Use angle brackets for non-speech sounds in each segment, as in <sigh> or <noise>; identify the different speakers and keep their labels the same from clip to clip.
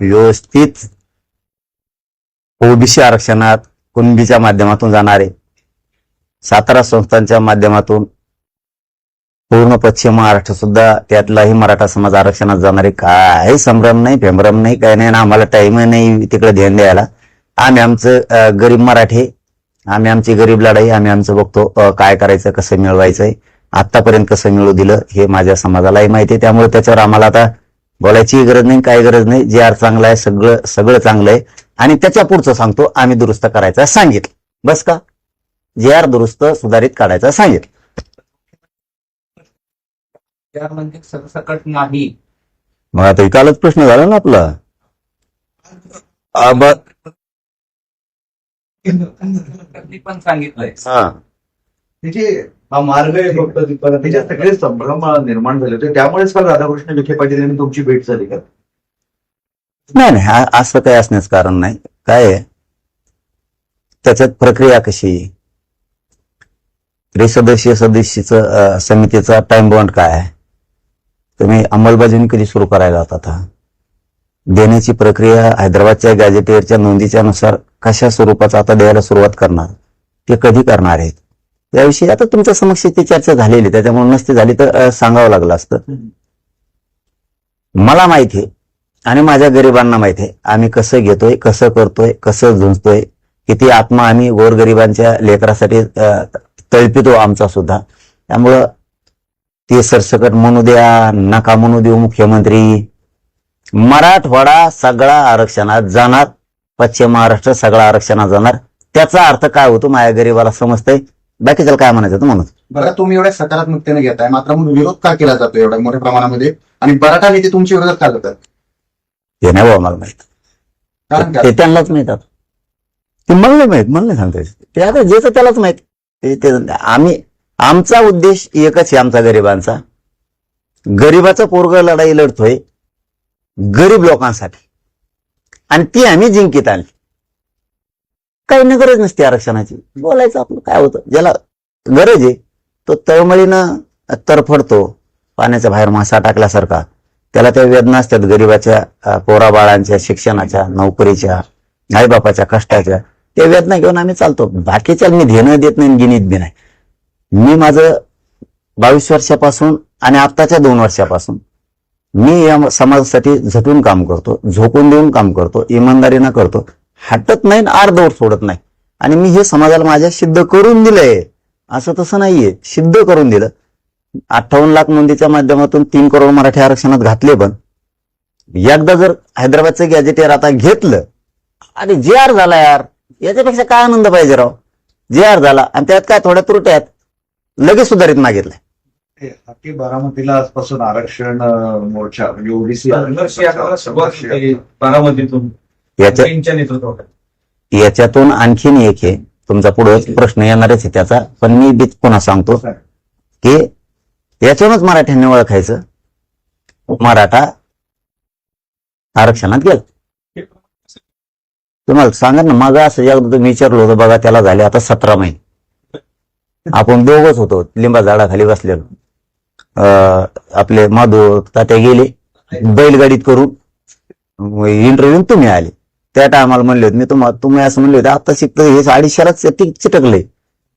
Speaker 1: व्यवस्थित ओबीसी आरक्षणात कुणबीच्या माध्यमातून जाणारे सातारा संस्थांच्या माध्यमातून पूर्ण पश्चिम महाराष्ट्र सुद्धा त्यातलाही मराठा समाज आरक्षणात जाणारे काही संभ्रम नाही फेंभ्रम नाही काही नाही ना आम्हाला टाइम नाही तिकडे ध्यान द्यायला. आम्ही आमचं गरीब मराठी आम्ही आमची गरीब लढाई आम्ही आमचं बघतो काय करायचं कसं मिळवायचंय आतापर्यंत कसं मिळू दिलं हे माझ्या समाजालाही माहिती आहे. त्यामुळे त्याच्यावर आम्हाला आता बोलायची गरज नाही काही गरज नाही. जे आर चांगलं आहे सगळं सगळं चांगलं आहे. आणि त्याच्या पुढचं सांगतो आम्ही दुरुस्त करायचं सांगितलं. बस का? जे आर दुरुस्त सुधारित काढायचं सांगितलं.
Speaker 2: म्हणजे सरसकट नाही.
Speaker 1: मग आता कालच प्रश्न झाला ना आपला.
Speaker 2: पण सांगितलंय.
Speaker 1: हा.
Speaker 3: हा मार्ग आहे फक्त तिथपर्यंत. त्याच्यात सगळे संभ्रम निर्माण झाले होते. त्यामुळेच काल राधाकृष्ण विखे पाटील यांनी तुमची भेट झाली का?
Speaker 1: नाही नाही. असं काही असण्याचं कारण नाही. काय आहे? त्याच्यात प्रक्रिया कशी त्रिसदस्यीय सदस्यचं समितीचा टाइम बॉन्ड काय आहे? तुम्ही अंमलबजावणी कधी सुरू करायला होता हा देण्याची प्रक्रिया हैदराबादच्या गॅजेटियरच्या नोंदीच्या नुसार कशा स्वरूपाचा आता द्यायला सुरुवात करणार? ते कधी करणार आहेत? याविषयी आता तुमच्या समक्ष ती चर्चा झालेली त्याच्यामुळे नसती झाली तर सांगावं लागलं असतं. मला माहिती आहे आणि माझ्या गरिबांना माहिती आहे. आम्ही कसं घेतोय कसं करतोय कसं झुंजतोय किती आत्मा आम्ही गोरगरिबांच्या लेकरासाठी तळपितो आमचा सुद्धा. त्यामुळं ते सरसकट म्हणू द्या नका म्हणू देऊ मुख्यमंत्री. मराठवाडा सगळा आरक्षणात जाणार पश्चिम महाराष्ट्र सगळा आरक्षणात जाणार. त्याचा अर्थ काय होतो माझ्या गरीबाला समजतंय. बाकीच्याला काय म्हणायचं होतं म्हणून
Speaker 4: बरं तुम्ही एवढ्या सकारात्मकतेने घेताय मात्र मग विरोध का केला जातो एवढ्या मोठ्या प्रमाणामध्ये? आणि बराठा नेते तुमच्या विरोधात का जातात
Speaker 1: ते नाही बाबा मला माहीत.
Speaker 4: कारण
Speaker 1: ते
Speaker 4: काय
Speaker 1: त्यांनाच माहीत आता. ते मला नाही माहीत मला नाही सांगता येत. ते आता ज्याचं त्यालाच माहीत. ते- ते आम्ही आमचा उद्देश एकच आहे आमचा गरिबांचा. गरिबाचा पोरग लढाई लढतोय. गरीब लोकांसाठी. आणि ती आम्ही जिंकीत आणली. काही गरज नसते आरक्षणाची. बोलायचं आपलं काय होतं? ज्याला गरज आहे तो तळमळीनं तरफडतो पाण्याच्या बाहेर मासा टाकल्यासारखा. त्याला त्या वेदना असतात गरिबाच्या अं, पोराबाळांच्या शिक्षणाच्या नोकरीच्या आईबापाच्या कष्टाच्या. त्या वेदना घेऊन आम्ही चालतो. बाकीच्या मी धेणं देत नाही गिनीत बी नाही. मी माझं बावीस वर्षापासून आणि आत्ताच्या दोन वर्षापासून मी या समाजासाठी झटून काम करतो झोकून देऊन काम करतो इमानदारीनं करतो. हटत नाही आणि अर्धवट सोडत नाही. आणि मी हे समाजाला माझ्या सिद्ध करून दिलंय. असं तसं नाहीये. सिद्ध करून दिलं. अठ्ठावन्न लाख नोंदीच्या माध्यमातून तीन करोड मराठी आरक्षणात घातले पण. एकदा जर हैदराबादचं गॅजेटियर आता घेतलं अरे जे आर झाला यार याच्यापेक्षा काय आनंद पाहिजे राव? जे आर झाला आणि त्यात काय थोड्या त्रुट्या आहेत लगेच सुधारित मागितलंय.
Speaker 3: हाती बारामतीला आजपासून आरक्षण मोर्चा म्हणजे ओबीसी
Speaker 2: बारामतीतून.
Speaker 1: याच्या याच्यातून आणखीन एक आहे. तुमचा पुढे प्रश्न येणारच आहे त्याचा. पण मी बी पुन्हा सांगतो की याच्यावरच मराठ्यांनी ओळखायचं. मराठा आरक्षणात गेला. तुम्हाला सांगा ना मग असं एकदा तुम्ही विचारलं होतं बघा त्याला झाले आता सतरा महिने. आपण दोघच होतो लिंबा झाडाखाली बसलेलो. आपले माधव तात्या गेले. बैलगाडीत करून इंटरव्ह्यू तुम्ही आले. त्या टायमाला म्हणले होते मी तुम्हाला तुम्ही असं म्हणले होते आता शिकत हे अडीचशेलाच चिटकले.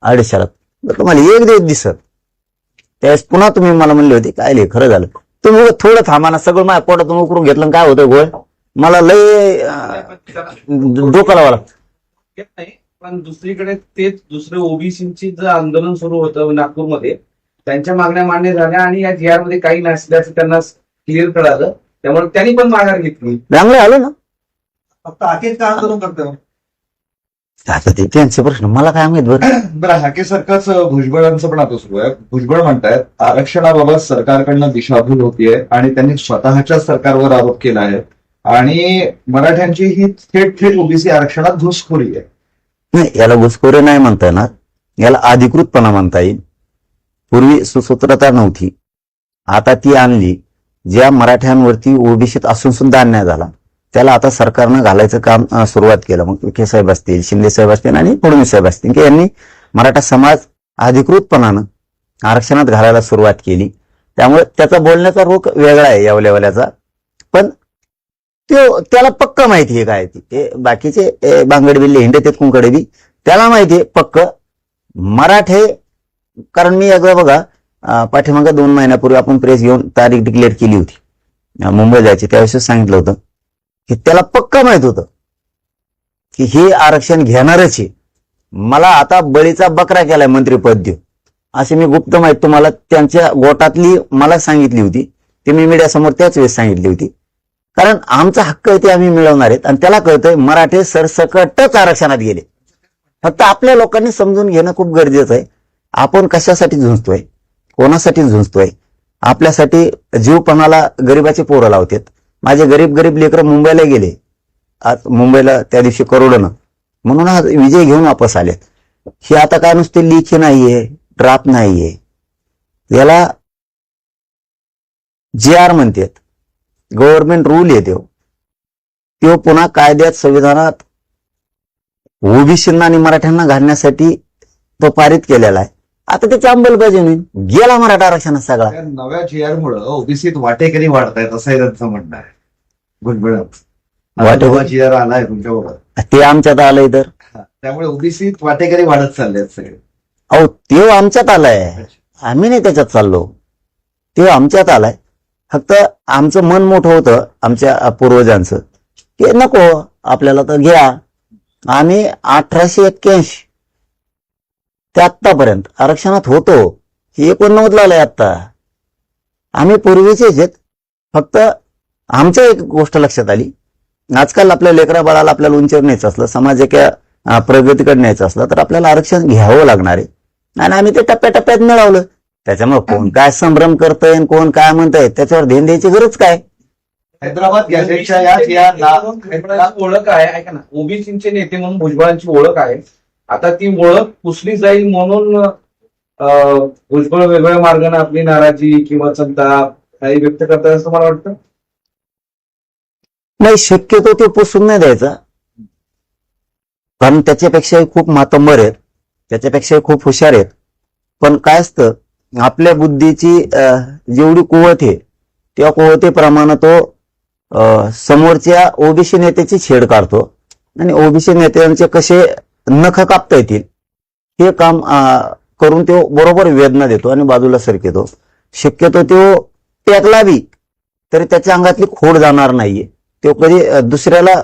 Speaker 1: अडीचशेलाच. तर तुम्हाला एक दिवस दिसत. त्यावेळेस पुन्हा तुम्ही मला म्हणले होते काय लिहि खरं झालं. तुम्ही थोडं थांबा ना सगळं माझ्या पोटातून उकरून घेतलं काय होतं गोळ? मला लय डोकं लावा लागतं.
Speaker 2: पण दुसरीकडे तेच दुसरे ओबीसीची जे आंदोलन सुरू होतं नागपूरमध्ये त्यांच्या मागण्या मान्य झाल्या आणि या जी आरमध्ये काही नसल्याचं त्यांना क्लिअर कळालं. त्यामुळे त्यांनी पण माघार घेतली.
Speaker 1: चांगलं आलं ना?
Speaker 3: फक्त हाकेच का आंदोलन करतो
Speaker 1: आता ते त्यांचे प्रश्न मला काय माहीत बरं? <clears throat>
Speaker 3: बरं हाके सरकारच भुजबळांचं पण आता सुरू आहे. भुजबळ म्हणतायत आरक्षणाबाबत सरकारकडनं दिशाभूल होतीये आणि त्यांनी स्वतःच्या सरकारवर आरोप केला आहे. आणि मराठ्यांची ही थेट थेट ओबीसी आरक्षणात घुसखोरी आहे.
Speaker 1: नाही याला घुसखोरी नाही म्हणता येणार. याला अधिकृतपणा म्हणता येईल. पूर्वी सुसूत्रता नव्हती. आता ती आणली. ज्या मराठ्यांवरती ओबीसीत असून सुद्धा अन्याय झाला. त्याला आता सरकारनं घालायचं काम सुरुवात केलं. मग विखे साहेब असतील शिंदे साहेब असतील आणि फडणवीस साहेब असतील. की यांनी मराठा समाज अधिकृतपणानं आरक्षणात घालायला सुरुवात केली. त्यामुळे त्याचा बोलण्याचा रोख वेगळा आहे या पण तो त्याला पक्क माहिती आहे काय ती. ते बाकीचे बांगड बिल्ले हिंडतेत कुंकडे बी त्याला माहिती आहे पक्क. मराठे कारण मी एकदा बघा अं, पाठीमागं दोन महिन्यापूर्वी आपण प्रेस घेऊन तारीख डिक्लेअर केली होती. मुंबई जायची त्यावेळेस सांगितलं होतं. की त्याला पक्का माहीत होतं की हे आरक्षण घेणारच आहे. मला आता बळीचा बकरा केलाय मंत्रीपद देऊ असे मी गुप्त माहिती तुम्हाला त्यांच्या गोटातली मला सांगितली होती. ती मी मीडियासमोर त्याच वेळेस सांगितली होती. कारण आमचा हक्क आहे ते आम्ही मिळवणार आहेत. आणि त्याला कळतंय मराठे सरसकटच आरक्षणात गेले. फक्त आपल्या लोकांनी समजून घेणं खूप गरजेचं आहे. आपण कशासाठी झुंजतोय? कोणासाठी झुंजतोय? आपल्यासाठी जीवपणाला गरीबाचे पोरं लावतात. माझे गरीब गरीब लेकर मुंबईला गेले. आज मुंबईला त्या दिवशी करोडनं. म्हणून आज विजय घेऊन वापस आलेत. हे आता काय नुसते लिखी नाहीये ड्राफ्ट नाहीये. याला जे आर म्हणतात गव्हर्नमेंट रूल येतो हो. तो पुन्हा कायद्यात संविधानात ओबीसींना आणि मराठ्यांना घालण्यासाठी तो पारित केलेला आहे. आता त्याची अंमलबजावणी गेला मराठा आरक्षणात सगळा.
Speaker 3: त्या नव्या जी आर मुळे ओबीसीत वाटेकरी वाढतायत असं हे त्यांचं म्हणणं आहे.
Speaker 1: वाटेकरी?
Speaker 3: जी आर आलाय तुमच्याबरोबर.
Speaker 1: ते आमच्यात आलंय तर.
Speaker 3: त्यामुळे ओबीसीत वाटेकरी वाढत चालले आहेत सगळे.
Speaker 1: अहो ते आमच्यात आलाय. आम्ही नाही त्याच्यात चाललो. ते आमच्यात आलाय. फक्त आमचं मन मोठं होतं आमच्या पूर्वजांचं. की नको आपल्याला तर घ्या. आम्ही अठराशे एक्क्याऐंशी ते आत्तापर्यंत आरक्षणात होतो हे एकोणनव्वद आलंय आत्ता आम्ही पूर्वीचेच आहेत फक्त आमच्या एक गोष्ट लक्षात आली आजकाल आपल्या लेकरा बाळाला आपल्याला उंचीवर न्यायचं असलं समाज एका प्रगतीकडे न्यायचं असलं तर आपल्याला आरक्षण घ्यावं लागणार आहे आणि आम्ही ते टप्प्याटप्प्यात मिळवलं त्याच्यामुळे कोण काय संभ्रम करतय कोण काय म्हणतंय त्याच्यावर ध्यान द्यायची गरज काय
Speaker 3: हैदराबाद या
Speaker 2: ओळख आहे ऐका ना ओबीसीचे नेते म्हणून भुजबळांची ओळख आहे आता ती ओळख पुसली जाईल म्हणून अं, भुजबळ वेगवेगळ्या मार्गाने आपली नाराजी किंवा संताप काही व्यक्त करतात असं मला वाटतं?
Speaker 1: नाही शक्यतो ते पुसून नाही द्यायचा. कारण त्याच्यापेक्षाही खूप मातंबर आहेत. त्याच्यापेक्षाही खूप हुशार आहेत. पण काय असतं आपल्या बुद्धीची जेवढी कुवत आहे त्या कुवतेप्रमाणे तो समोरच्या ओबीसी नेत्याची छेड काढतो. आणि ओबीसी नेत्यांचे कसे नख कापता येतील. हे काम करून तो बरोबर वेदना देतो आणि बाजूला सरकेतो. शक्यतो तो टेकला बी तरी त्याच्या अंगातली खोड जाणार नाहीये. तो कधी दुसऱ्याला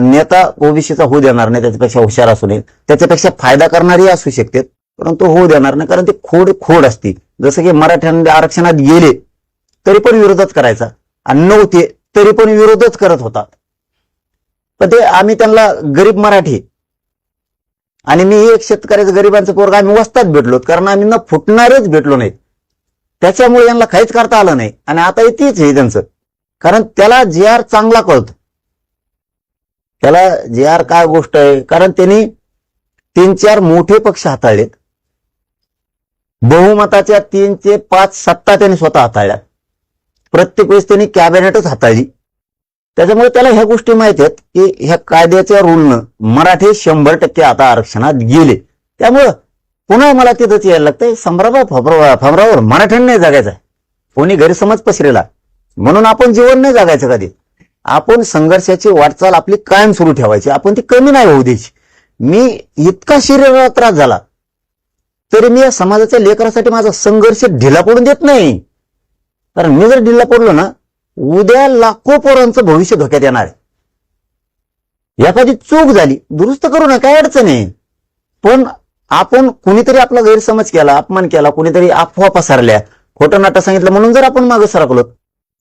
Speaker 1: नेता ओबीसीचा होऊ देणार नाही त्याच्यापेक्षा हुशार असू नये. त्याच्यापेक्षा फायदा करणारी असू शकते परंतु होऊ देणार नाही कारण ते खोड खोड असती जसं की मराठ्यांना आरक्षणात गेले तरी पण विरोधच करायचा. आणि नव्हते तरी पण विरोधच करत होता. पण ते आम्ही त्यांना गरीब मराठी आणि मी एक शेतकऱ्याचं गरिबांचं पोरग आम्ही वस्तात भेटलो कारण आम्ही न फुटणारेच भेटलो नाहीत त्याच्यामुळे यांना काहीच करता आलं नाही. आणि आता तीच आहे त्यांचं. कारण त्याला जे आर चांगला कळतो. त्याला जे आर काय गोष्ट आहे? कारण त्यांनी तीन चार मोठे पक्ष हाताळलेत. बहुमताच्या तीन ते पाच सत्ता त्यांनी स्वतः हाताळल्या प्रत्येक वेळेस त्यांनी कॅबिनेटच हाताळली. त्याच्यामुळे त्याला ह्या गोष्टी माहीत आहेत की ह्या कायद्याच्या रूलनं मराठी शंभर टक्के आता आरक्षणात गेले. त्यामुळं पुन्हा मला तिथंच यायला लागतंय संभ्रमा फमरावर मराठ्यांनी नाही जगायचं. कोणी गैरसमज पसरेला. म्हणून आपण जीवन नाही जगायचं कधी. आपण संघर्षाची वाटचाल आपली कायम सुरू ठेवायची. आपण ती कमी नाही होऊ द्यायची. मी इतका शरीराला त्रास झाला तरी मी या समाजाच्या लेकरासाठी माझा संघर्ष ढिला पडून देत नाही. कारण मी जर ढिला पडलो ना उद्या लाखो पोरांचं भविष्य धोक्यात येणार आहे. एखादी चूक झाली. दुरुस्त करू ना काय अडचण आहे? पण आपण कुणीतरी आपला गैरसमज केला अपमान केला कुणीतरी अफवा पसरल्या खोटं नाटक सांगितलं म्हणून जर आपण मागे सरकलो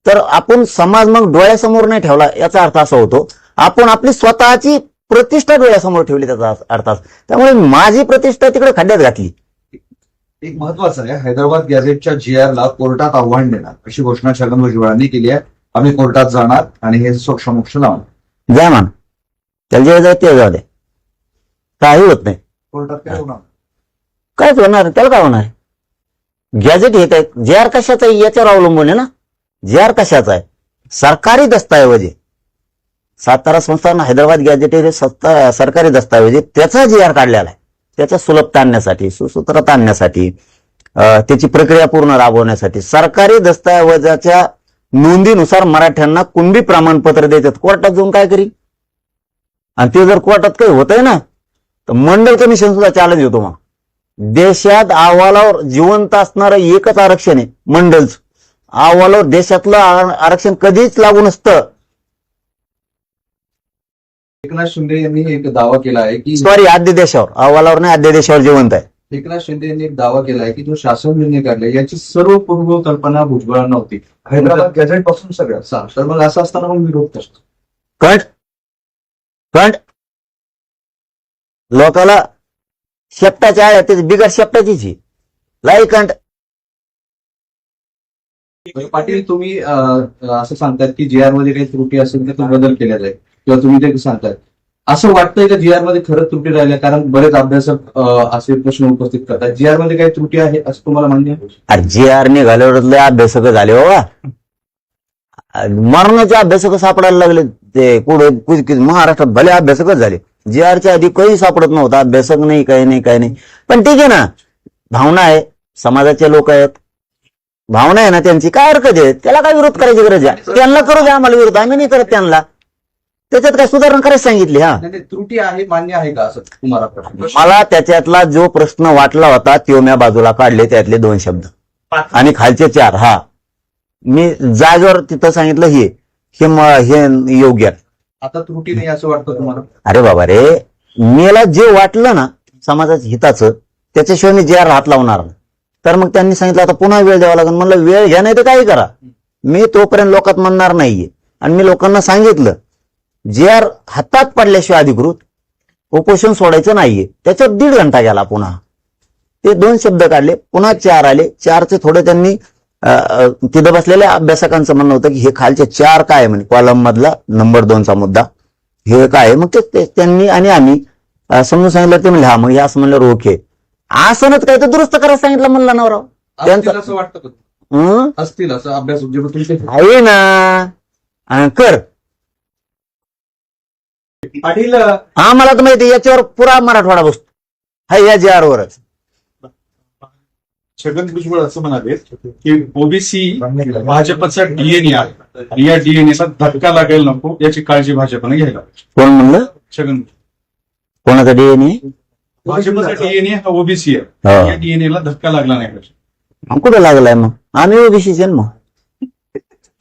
Speaker 1: तर आपण समाज मग डोळ्यासमोर नाही ठेवला याचा अर्थ असा होतो. आपण आपली स्वतःची प्रतिष्ठा डोळ्यासमोर ठेवली त्याचा अर्थ त्यामुळे माझी प्रतिष्ठा तिकडे खड्ड्यात घातली.
Speaker 3: एक महत्वाचं आहे. हैदराबाद गॅझेटच्या जी आर ला कोर्टात आव्हान देणार. अशी घोषणा छगन भुजबळांनी केली आहे. आम्ही कोर्टात जाणार आणि हे सोक्षमोक्ष लावणार.
Speaker 1: द्या मान त्याला जे जाय ते जाऊ दे. काही होत नाही.
Speaker 3: कोर्टात काय होणार?
Speaker 1: कायच होणार त्याला काय होणार गॅजेट येत आहेत जे आर कशाचं आहे? याच्यावर अवलंबून आहे ना? जे आर कशाचा आहे? सरकारी दस्तऐवज आहे. सातारा संस्थान हैदराबाद गॅजेट हे सरकारी दस्तऐवज आहे. त्याचा जे आर काढलेला आहे. त्याच्या सुलभता आणण्यासाठी सुसूत्रता आणण्यासाठी त्याची प्रक्रिया पूर्ण राबवण्यासाठी सरकारी दस्तऐवजाच्या नोंदीनुसार मराठ्यांना कुणबी प्रमाणपत्र देतात. कोर्टात जाऊन काय करी आणि ते जर कोर्टात काही होतंय ना तर मंडल कमिशन सुद्धा चॅलेंज होतो मग. देशात अहवालावर जिवंत असणारं एकच आरक्षण आहे मंडलच अहवालावर देशातलं आरक्षण कधीच लागू नसतं.
Speaker 3: एकनाथ शिंदे यांनी एक दावा केला आहे की
Speaker 1: सॉरी आद्य देशावर. अहवालावर नाही आद्य देशावर जिवंत आहे.
Speaker 3: एकनाथ शिंदे यांनी एक दावा केला आहे की जो शासन निर्णय काढला याची सर्व पूर्व कल्पना भुजबळांना होती. हैदराबाद गॅझेटपासून सगळं. सा- तर मग असं असताना मग विरोध कसं?
Speaker 1: कट. कट. लोकाला शेपटाच्या आहे ते बिगर शेपटाचीच आहे. लाई कंट.
Speaker 3: म्हणजे पाटील तुम्ही अं, असं सांगतायत की जी आरमध्ये काही त्रुटी असेल तर तो बदल केला जाईल. किंवा तुम्ही ते सांगताय असं वाटतंय का जी आरमध्ये खरंच त्रुटी राहिल्या? कारण बरेच अभ्यासक असे प्रश्न उपस्थित करतात. जीआरमध्ये काही त्रुटी आहे असं तुम्हाला मान्य
Speaker 1: अरे जे आर निघाल्यावर अभ्यासक झाले हो बाबा मरणाचे अभ्यासक सापडायला लागले ते. कुठे महाराष्ट्रात भले अभ्यासकच झाले. जे आरच्या आधी काही सापडत नव्हता? अभ्यासक नाही काही नाही काही नाही. पण ठीक आहे ना. भावना आहे. समाजाचे लोक आहेत. भावना आहे ना त्यांची. काय हरकत आहे? त्याला काय विरोध करायची गरज आहे? त्यांना करू द्या आम्हाला विरोध. आम्ही नाही करत त्यांना. त्याच्यात काय सुधारणा करायला सांगितली हा.
Speaker 3: नाही, त्रुटी आहे मान्य आहे का असं तुम्हाला प्रश्न?
Speaker 1: मला त्याच्यातला जो प्रश्न वाटला होता तो मी बाजूला काढले त्यातले दोन शब्द. आणि खालचे चार हा. मी जागेवर तिथं सांगितलं हे हे म- हे योग्य. आहे.
Speaker 3: आता त्रुटी नाही असं वाटतं तुम्हाला?
Speaker 1: अरे बाबा रे मला जे वाटलं ना समाजाच्या हिताचं त्याच्याशिवाय मी जे हात लावणार नाही. तर मग त्यांनी सांगितलं आता पुन्हा वेळ द्यावा लागेल. म्हणलं वेळ घ्या नाही तर काही करा. मी तोपर्यंत लोकात म्हणणार नाहीये. आणि मी लोकांना सांगितलं जे आर हातात पडल्याशिवाय अधिकृत उपोषण सोडायचं नाहीये. त्याच्यात दीड घंटा गेला पुन्हा. ते दोन शब्द काढले. पुन्हा चार आले. चारचे थोडे त्यांनी तिथं बसलेल्या अभ्यासकांचं म्हणणं होतं की हे खालचे चार काय आहे म्हणे? कॉलम मधला नंबर दोनचा मुद्दा. हे काय? मग ते- त्यांनी आणि आम्ही समजून सांगितलं ते म्हणले हा मग हे असं म्हणलं ओके आसनच काय तर दुरुस्त करायला सांगितलं म्हणलं नवरा त्यांचं-
Speaker 3: असं वाटतं
Speaker 1: हं?
Speaker 3: असतील असं अभ्यास
Speaker 1: आहे ना. कर.
Speaker 3: पाटील
Speaker 1: आम्हाला तर माहिती आहे, याच्यावर पुरा मराठवाडा बसतो. हा या जे वरच
Speaker 5: छगन भुजबळ असं म्हणाले की ओबीसी भाजपचा डीएनए आहे. आणि या डीएनएचा धक्का लागायला नको याची काळजी भाजपने घ्यायला पाहिजे.
Speaker 1: कोण म्हणलं?
Speaker 5: छगन
Speaker 1: कोणाचा डीएनए
Speaker 5: भाजपचा डीएनए हा ओबीसी आहे.
Speaker 1: हो.
Speaker 5: या डीएनए ला धक्का लागला नाही. पाहिजे
Speaker 1: कुठं लागलाय मग? आम्ही ओबीसीचे मग.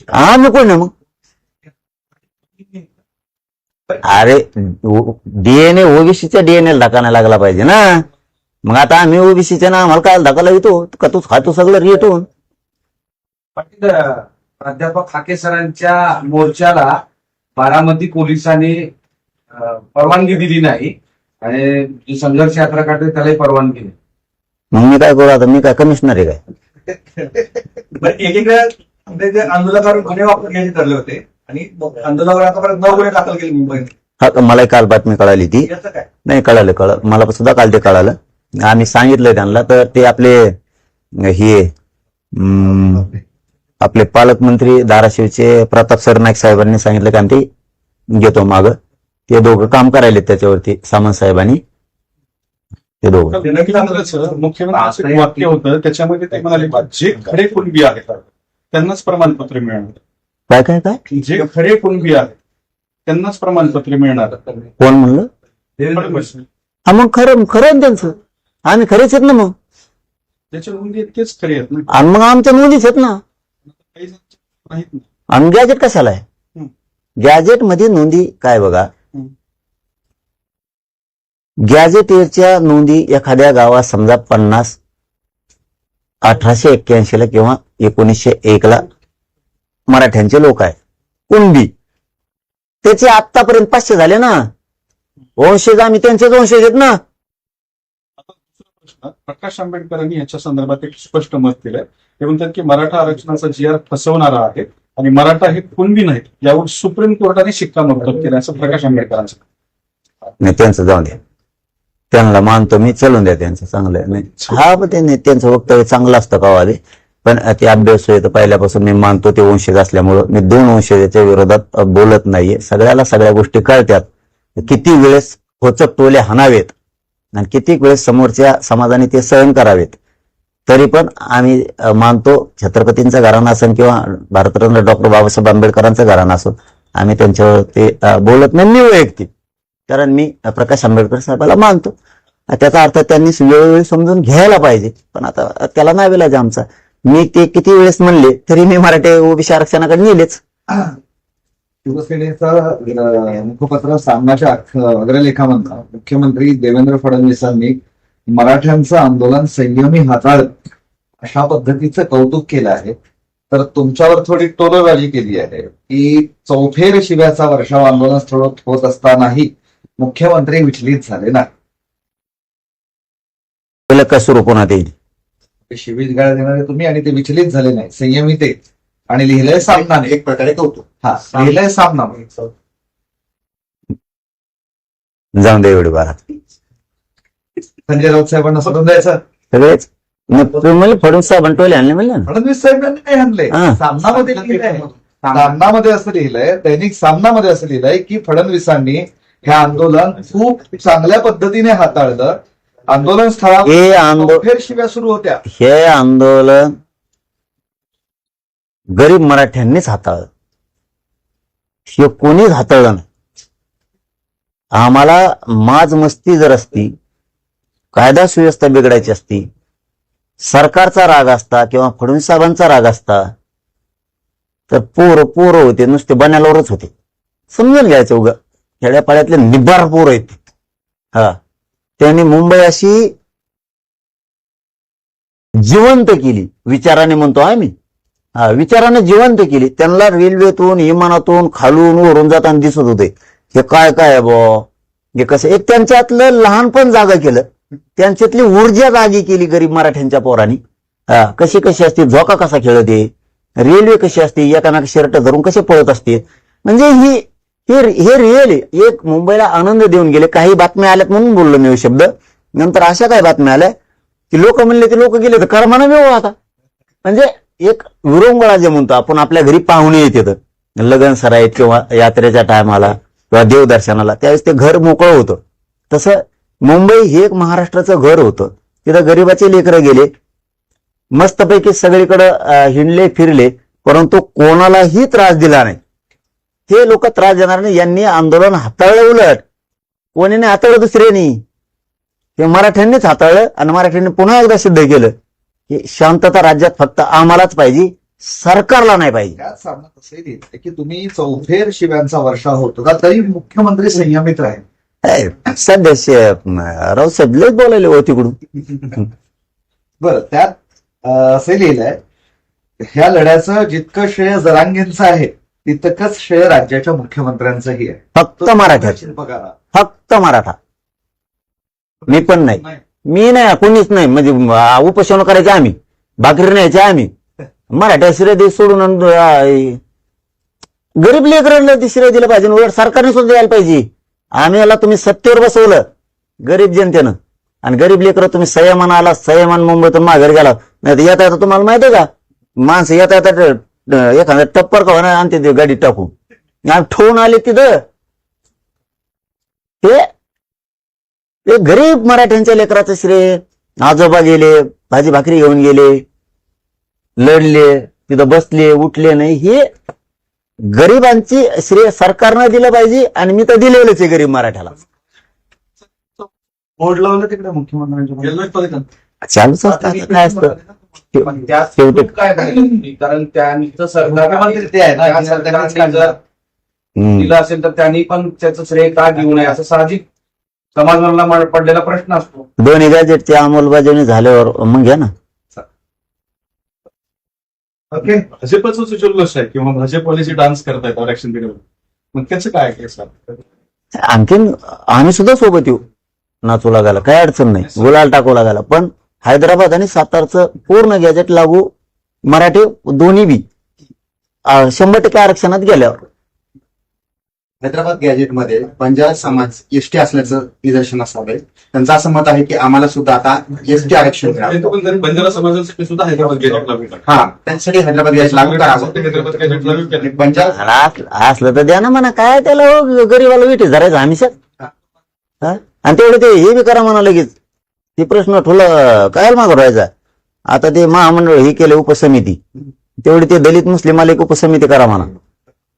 Speaker 1: आम्ही कोण आहे मग? अरे डीएनए ओबीसीच्या डीएनए धक्का नाही लागला पाहिजे ना. मग आता आम्ही ओबीसीचे ना आम्हाला काय धक्का लागतो? का तू खातो सगळं रेटून
Speaker 2: पाटील प्राध्यापक हाके सरांच्या मोर्चाला बारामती पोलिसांनी परवानगी दिली नाही. आणि जी संघर्ष यात्रा काढते त्यालाही परवानगी नाही.
Speaker 1: मग मी काय करू आता? मी काय कमिशनर आहे काय? <laughs>
Speaker 6: एकीकडे आंदोलकांवर गुन्हे वापर घ्यायचे ठरले होते आणि आतापर्यंत नऊ गुन्हे दाखल केले मुंबईत.
Speaker 1: हा मला काल बातमी कळाली ती.
Speaker 6: याचं काय?
Speaker 1: नाही कळालं कळ मला सुद्धा काल ते कळालं. आम्ही सांगितलंय त्यांना तर ते आपले हे आपले पालकमंत्री धाराशिवचे प्रताप सरनाईक साहेबांनी सांगितलं की आम्ही ते घेतो माग. ते दोघं काम करायले त्याच्यावरती सामंत साहेबांनी ते दोघं.
Speaker 5: एक वाक्य होतं त्याच्यामध्ये ते म्हणाले जे खरे कुणबी आहेत त्यांनाच प्रमाणपत्र मिळणार.
Speaker 1: काय काय काय?
Speaker 5: जे खरे कुणबी आहेत त्यांनाच प्रमाणपत्र मिळणार.
Speaker 1: कोण म्हणलं. हा मग खरं खरं आहे ना त्यांचं. आम्ही खरेच आहेत ना मग?
Speaker 5: त्याच्या नोंदी इतकेच खरे आहेत ना.
Speaker 1: आणि मग आमच्या नोंदीच आहेत ना?
Speaker 5: काही जण नाहीत ना
Speaker 1: आणि गॅजेट कशाला आहे?
Speaker 5: हं.
Speaker 1: गॅजेटमध्ये नोंदी काय बघा?
Speaker 5: हं.
Speaker 1: गॅजेटच्या नोंदी एखाद्या गावात समजा पन्नास अठराशे एक्क्याऐंशी ला किंवा एकोणीसशे एक ला मराठ्यांचे लोक आहेत. कुणबी? त्याचे आतापर्यंत पाचशे झाले ना. वंशज आम्ही त्यांचेच वंशज आहेत ना.
Speaker 5: आता दुसरा प्रश्न प्रकाश आंबेडकरांनी याच्या संदर्भात एक स्पष्ट मत दिलंय ते म्हणतात की मराठा आरक्षणाचा जी आर फसवणारा आहे आणि मराठा हे कुणबी नाहीत यावर सुप्रीम कोर्टाने शिक्कामोर्तब केलं असं प्रकाश आंबेडकरांचं
Speaker 1: नाही त्यांचं जाऊन द्या. त्यांना मानतो मी चलून द्या त्यांचं चांगलं. आहे. नाही हा त्यांचं वक्तव्य चांगलं असतं का वादे पण ते अभ्यास तर पहिल्यापासून मी मानतो ते वंशज असल्यामुळं मी दोन वंशजाच्या विरोधात बोलत नाहीये. सगळ्याला सगळ्या गोष्टी कळतात किती वेळेस होचक टोले हाणावेत आणि किती वेळेस समोरच्या समाजाने ते सहन करावेत. तरी पण आम्ही मानतो छत्रपतींचं घराणा असेल किंवा भारतरत्न डॉक्टर बाबासाहेब आंबेडकरांचं घराणं असो आम्ही त्यांच्यावर ते बोलत नाही. मी वैयक्तिक. कारण मी प्रकाश आंबेडकर साहेबाला मानतो. त्याचा अर्थ त्यांनी वेळोवेळी समजून घ्यायला पाहिजे. पण आता त्याला नाही विलाज आमचा. मी ते किती वेळेस म्हणले तरी मी मराठी ओबीसी आरक्षणाकडे नेलेच.
Speaker 3: शिवसेनेचा मुखपत्र सामनाच्या अग्रलेखामधनं मुख्यमंत्री देवेंद्र फडणवीसांनी मराठ्यांचं आंदोलन संयमी हाताळत अशा पद्धतीचं कौतुक केलं आहे. तर तुमच्यावर थोडी टोलबाजी केली आहे की चौफेर शिव्याचा वर्षाव आंदोलन स्थळ होत असतानाही मुख्यमंत्री विचलित झाले नाही.
Speaker 1: कसं रोखण्यात येईल.
Speaker 3: ते शिवीच गाळ देणारे तुम्ही आणि ते विचलित झाले नाही. संयमी ते आणि लिहिलंय सामनाने
Speaker 4: एक प्रकारे कौतुक.
Speaker 3: हा लिहिलंय सामना.
Speaker 1: जाऊन दे एवढे बारा.
Speaker 3: संजय राऊत साहेबांना सोडून द्यायचं?
Speaker 1: सगळेच. फडणवीस साहेब टोले आणले म्हणले ना?
Speaker 3: फडणवीस साहेबांनी नाही आणले.
Speaker 1: हा.
Speaker 3: सामनामध्ये लिहिलंय. सामनामध्ये असं लिहिलंय दैनिक सामनामध्ये असं लिहिलंय की फडणवीसांनी हे आंदोलन खूप चांगल्या पद्धतीने हाताळलं. आंदोलन स्थळावर
Speaker 1: हे आंदोलन
Speaker 3: फेर शिव्या सुरू होत्या.
Speaker 1: हे आंदोलन गरीब मराठ्यांनीच हाताळलं. हे कोणीच हाताळलं नाही. आम्हाला माज मस्ती जर असती कायदा सुव्यवस्था बिघडायची असती सरकारचा राग असता किंवा फडणवीस साहेबांचा राग असता तर पोर पोरं होते नुसते बनायलावरच होते. समजून घ्यायचं उगा. खेड्यापाड्यातले निब्बार पोर आहेत. हा. त्यांनी मुंबई अशी जिवंत केली. विचाराने म्हणतो आम्ही हा विचाराने जिवंत केली. त्यांना रेल्वेतून विमानातून खालून वरून जाताना दिसत होते. हे काय काय आहे बो हे कसं? एक त्यांच्यातलं लहानपण जागा केलं. त्यांच्यातली ऊर्जा जागी केली गरीब मराठ्यांच्या पोरांनी. हा कशी कशी असते? झोका कसा खेळते? रेल्वे कशी असते? एकानाक शर्ट धरून कसे पळत असते? म्हणजे ही हे हे रिअल एक मुंबईला आनंद देऊन गेले. काही बातम्या आल्यात म्हणून बोललो मी शब्द. नंतर अशा काही बातम्या आल्या की लोक म्हणले ते लोक गेले तर कर्मानं मिळू आता. म्हणजे एक विरंगुळा जे म्हणतो आपण आपल्या घरी पाहुणे येतात लग्न सराईत किंवा यात्रेच्या टायमाला किंवा देवदर्शनाला त्यावेळेस ते घर मोकळं होतं. तसं मुंबई हे एक महाराष्ट्राचं घर होतं. तिथं गरिबाचे लेकरं गेले. मस्तपैकी सगळीकडं हिंडले फिरले. परंतु कोणालाही त्रास दिला नाही. हे लोक त्रास देणार नाही. यांनी आंदोलन हाताळलं उलट. कोणी नाही हाताळलं दुसऱ्यानी. ते मराठ्यांनीच हाताळलं आणि मराठ्यांनी पुन्हा एकदा सिद्ध केलं की शांतता राज्यात फक्त आम्हालाच पाहिजे सरकारला नाही पाहिजे.
Speaker 3: की तुम्ही चौफेर शिव्यांचा वर्षाव होतो का? तरी मुख्यमंत्री संयमित राहील.
Speaker 1: सध्या रावसाहेब लयच बोलायले हो तिकडून.
Speaker 3: बरं त्यात असं लिहिलंय ह्या लढ्याचं जितकं श्रेय जरांगेंचं आहे तितकंच श्रेय राज्याच्या मुख्यमंत्र्यांचंही आहे.
Speaker 1: फक्त
Speaker 3: शिल्पकारा
Speaker 1: फक्त मराठा. मी पण नाही. मी नाही कोणीच नाही. म्हणजे उपोषण करायचे आम्ही. भाकरी न्यायचे आम्ही. मराठा श्रेय दे सोडून गरीब लेकरांना ते श्रेय दिलं पाहिजे. उलट सरकारने सुद्धा द्यायला पाहिजे. आम्ही याला तुम्ही सत्तेवर बसवलं. गरीब जनतेनं. आणि गरीब लेकरं तुम्ही संयमान आला संयमान मुंबईतून माघारी गेला. नाही तर येता येता तुम्हाला माहिती आहे का? माणसं येता येता एखादा टप्पर का होणार आणते ते गाडी टाकून. आणि ठेवून आले तिथं. ते गरीब मराठ्यांच्या लेकराचं श्रेय. आजोबा गेले भाजी भाकरी घेऊन गेले लढले तिथं बसले उठले नाही. हे गरिबांची श्रेय सरकारनं दिलं पाहिजे आणि मी तर दिलेलंच आहे गरीब मराठ्याला.
Speaker 6: बोर्ड लावलं तिकडे मुख्यमंत्र्यांच्या.
Speaker 1: चालूच असतं. आता काय असतं?
Speaker 2: पण त्या
Speaker 1: शेवटी
Speaker 2: काय झाली कारण त्यांचं सरकार
Speaker 3: मुख्यमंत्री ते आहेत ना,
Speaker 2: त्या
Speaker 3: की सरकारनेच
Speaker 2: सरकारने जर
Speaker 1: हम्म.
Speaker 2: दिलं असेल तर त्यांनी पण त्याचं श्रेय का घेऊ नये असं साहजिक समाजाला मा- पडलेला प्रश्न असतो.
Speaker 1: दोन्ही गॅजेटची अंमलबजावणी झाल्यावर मग घ्या ना.
Speaker 3: ओके.
Speaker 5: भाजपचं जल्लोष आहे? किंवा भाजपवाले जे डान्स करतायत आरक्षण दिल्यावर मग त्याचं काय सर
Speaker 1: आणखीन आम्ही सुद्धा सोबत येऊ. नाचू लागायला. काही अडचण नाही. गुलाल टाकू लागायला. पण हैदराबाद आणि सातारचं पूर्ण गॅजेट लागू मराठी दोन्ही बी शंभर टक्के आरक्षणात गेल्यावर.
Speaker 4: हैदराबाद गॅजेटमध्ये बंजारा समाज एसटी असल्याचं निदर्शन असावे. त्यांचं असं मत आहे की आम्हाला सुद्धा आता एसटी आरक्षण
Speaker 5: बंजारा समाजासाठी सुद्धा हैदराबाद गॅजेट लागू करा.
Speaker 4: हा त्यांच्यासाठी हैदराबाद गॅजेट लागू करावं.
Speaker 5: हैदराबाद गॅजेट लागू करा.
Speaker 4: आणि बंजारा
Speaker 1: आणि अस- असलं तर द्या ना म्हणा काय त्याला हो, गरीबाला विटे धरायचं हमेशा हा? आणि तेवढं ते हे बी करा म्हणा लगेच. ते प्रश्न ठोला काय मागं राहायचा? आता ते महामंडळ हे केले उपसमिती. तेवढी ते दलित मुस्लिमाला एक उपसमिती करा म्हणा.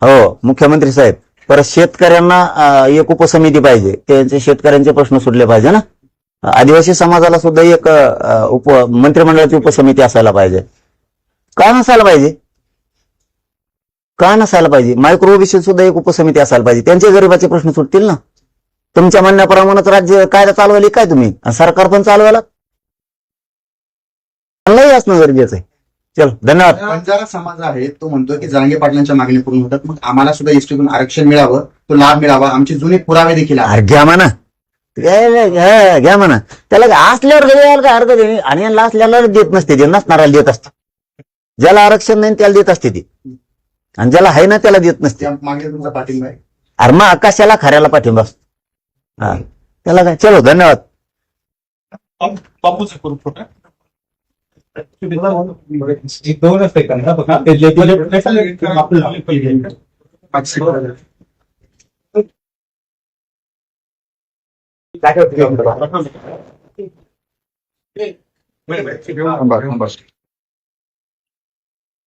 Speaker 1: हो मुख्यमंत्री साहेब. परत शेतकऱ्यांना एक उपसमिती पाहिजे. त्यांचे शेतकऱ्यांचे प्रश्न सुटले पाहिजे ना? आदिवासी समाजाला सुद्धा एक उप मंत्रिमंडळाची उपसमिती असायला पाहिजे. का नसायला पाहिजे? का नसायला पाहिजे? मायक्रो ओबीसी सुद्धा एक उपसमिती असायला पाहिजे. त्यांचे गरिबाचे प्रश्न सुटतील ना? तुमच्या म्हणण्याप्रमाणेच राज्य कायदा चालवायला काय तुम्ही? आणि सरकार पण चालवायला? चाललंही असणं गरजेचं आहे. चल धन्यवाद.
Speaker 4: बंजारा समाज आहे तो म्हणतो की जरांगे पाटलांच्या मागणी पूर्ण होतात. मग आम्हाला सुद्धा एसटीतून आरक्षण मिळावं तो लाभ मिळावा. आमचे जुने पुरावे देखील आहेत.
Speaker 1: अरे घ्या म्हणा. घ्या- घ्या म्हणा. त्याला काय असल्यावर घरी यायला काय हरकत आहे? आणि यांना असल्याला देत नसते ते नसणाऱ्याला देत असते ज्याला आरक्षण नाही त्याला देत असते ती. आणि ज्याला आहे ना त्याला देत नसते.
Speaker 4: त्या मागणी तुमचा पाठिंबा आहे.
Speaker 1: अरे मग आकाशाला खऱ्याला पाठिंबा असतो. हा. त्याला काय चलो धन्यवाद.
Speaker 5: बापूचा करू फोटो
Speaker 6: दोन असते का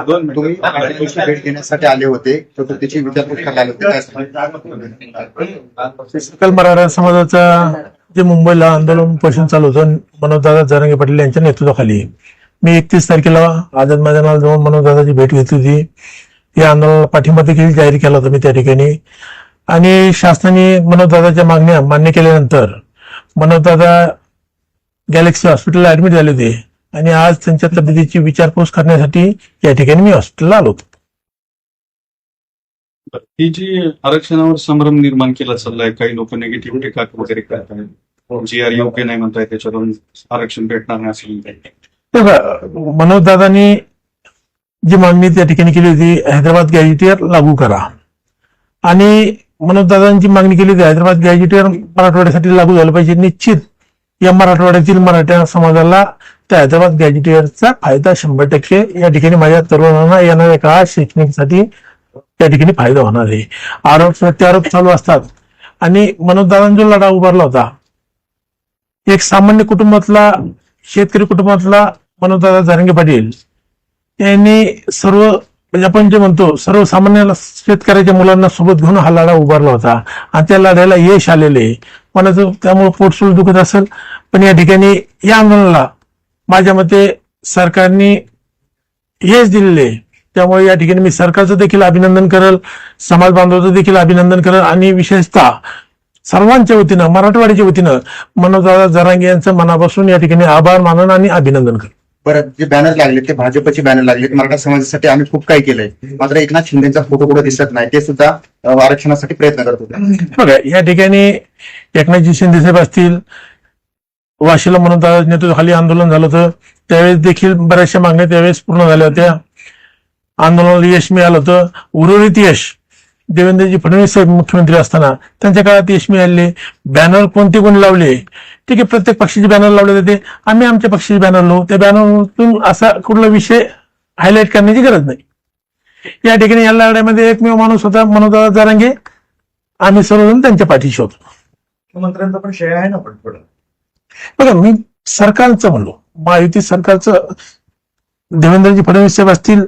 Speaker 6: दोन
Speaker 4: तुम्ही भेट आले होते आले होते?
Speaker 7: सकल मराठा समाजाचा जे मुंबईला आंदोलन उपोषण चालू होतं मनोजदादा जरांगे पाटील यांच्या नेतृत्वाखाली मी एकतीस तारखेला आझाद मैदानाला जाऊन मनोजदादाची भेट घेतली होती या आंदोलनाला पाठिंबा देखील जाहीर केला होता मी त्या ठिकाणी. आणि शासनाने मनोजदादाच्या मागण्या मान्य केल्यानंतर मनोजदादा गॅलेक्सी हॉस्पिटलला ऍडमिट झाले होते. आणि आज त्यांच्या तब्येतीची विचारपूस करण्यासाठी या ठिकाणी मी हॉस्पिटलला आलो होतो.
Speaker 5: ही जी आरक्षणावर संभ्रम निर्माण केला चाललाय काही लोक निगेटिव्ह टीका वगैरे करत आहेत जी आर योग्य नाही म्हणताय त्याच्यावरून आरक्षण भेटणार नाही असं म्हणताय
Speaker 7: तेव्हा मनोजदादांनी जी मागणी त्या ठिकाणी केली होती हैदराबाद गॅजेटियर लागू करा. आणि मनोजदादांची मागणी केली होती हैदराबाद गॅजेटियर मराठवाड्यासाठी लागू झालं पाहिजे निश्चित या मराठवाड्यातील मराठा समाजाला त्या हैदराबाद गॅजेटियरचा फायदा शंभर टक्के या ठिकाणी माझ्या तरुणांना येणाऱ्या काळात शैक्षणिकसाठी त्या ठिकाणी फायदा होणार आहे. आरोप प्रत्यारोप चालू असतात. आणि मनोजदादांनी जो लढा उभारला होता एक सामान्य कुटुंबातला शेतकरी कुटुंबातला मनोजदादा जारंगे पाटील यांनी सर्व म्हणजे आपण जे म्हणतो सर्वसामान्य शेतकऱ्याच्या मुलांना सोबत घेऊन हा लढा उभारला होता. आणि त्या लढ्याला यश आलेले कोणाचं त्यामुळे पोटसूल दुखत असेल. पण या ठिकाणी या आंदोलनाला माझ्या मते सरकारने यश दिलेले त्यामुळे या ठिकाणी मी सरकारचं देखील अभिनंदन करेल समाज बांधवाचं देखील अभिनंदन करेल. आणि विशेषतः सर्वांच्या वतीनं मराठवाड्याच्या वतीनं मनोजदादा जरांगे यांचं मनापासून या ठिकाणी आभार मानन आणि अभिनंदन करेल
Speaker 4: परत जे बॅनर लागले ते भाजपचे बॅनर लागले मराठा समाजासाठी आम्ही खूप काही केलंय. मात्र एकनाथ शिंदेचा फोटो कुठे दिसत नाही ते सुद्धा आरक्षणासाठी प्रयत्न करत होते.
Speaker 7: बघा या ठिकाणी एकनाथजी शिंदे साहेब असतील वाशीला म्हणून नेतृत्वाखाली आंदोलन झालं होतं त्यावेळेस देखील बऱ्याचशा मागण्या त्यावेळेस पूर्ण झाल्या होत्या. आंदोलनाला यश मिळालं होतं. उर्वरित यश देवेंद्रजी फडणवीस साहेब मुख्यमंत्री असताना त्यांच्या काळात यश मिळाले बॅनर कोणते कोणी लावले? ठीक आहे प्रत्येक पक्षाचे बॅनर लावले जाते. आम्ही आमच्या पक्षाचे बॅनर लावू. त्या बॅनरतून असा कुठला विषय हायलाईट करण्याची गरज नाही. या ठिकाणी या लढ्यामध्ये एकमेव माणूस होता मनोदादा जारांगे. आम्ही सर्वजण त्यांच्या पाठीशी होतो.
Speaker 6: मुख्यमंत्र्यांचा पण श्रेय आहे ना पण थोडं
Speaker 7: बघा मी सरकारचं म्हणलो. महायुती सरकारचं देवेंद्रजी फडणवीस साहेब असतील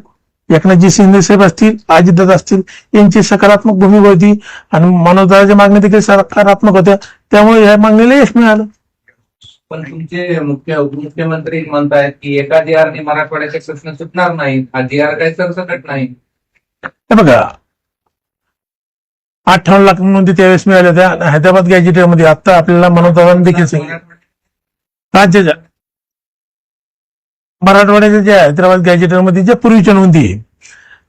Speaker 7: एकनाथजी शिंदे साहेब असतील अजितदादा असतील यांची सकारात्मक भूमिका होती आणि मनोजदाराच्या मागण्या देखील सकारात्मक होत्या. त्यामुळे या मागणीला यश मिळालं.
Speaker 8: पण तुमचे मुख्य उपमुख्यमंत्री म्हणतायत की एका जी आरने मराठवाड्याचे प्रश्न सुटणार नाहीत. हा जी आर काही सरसकट नाही.
Speaker 7: हे बघा अठ्ठावन्न लाख नोंदी त्यावेळेस मिळाल्या आणि हैदराबाद गॅजेटियरमध्ये आता आपल्याला मनोजदारांनी देखील राज्याच्या मराठवाड्याच्या ज्या हैदराबाद गॅजेटरमध्ये ज्या पूर्वीच्या नोंदी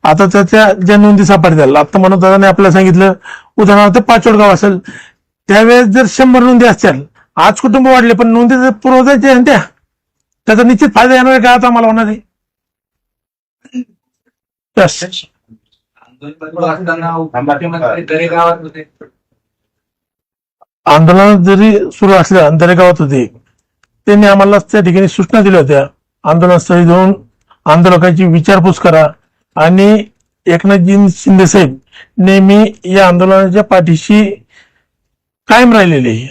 Speaker 7: आता त्याच्या ज्या नोंदी सापडतील आता मनोदादाने आपल्याला सांगितलं उदाहरणार्थ पाचोडगाव असेल त्यावेळेस जर शंभर नोंदी असतील आज कुटुंब वाढले पण नोंदी जर पुरवठ्याच्या त्या त्याचा निश्चित फायदा येणार आहे का आता आम्हाला होणार आहे?
Speaker 8: आंदोलन
Speaker 7: जरी सुरू असल्या दरेगावात गावात होते त्यांनी आम्हाला त्या ठिकाणी सूचना दिल्या होत्या आंदोलनस्थळी जाऊन आंदोलकांची विचारपूस करा. आणि एकनाथजी शिंदे साहेब नेहमी या आंदोलनाच्या पाठीशी कायम राहिलेले आहे.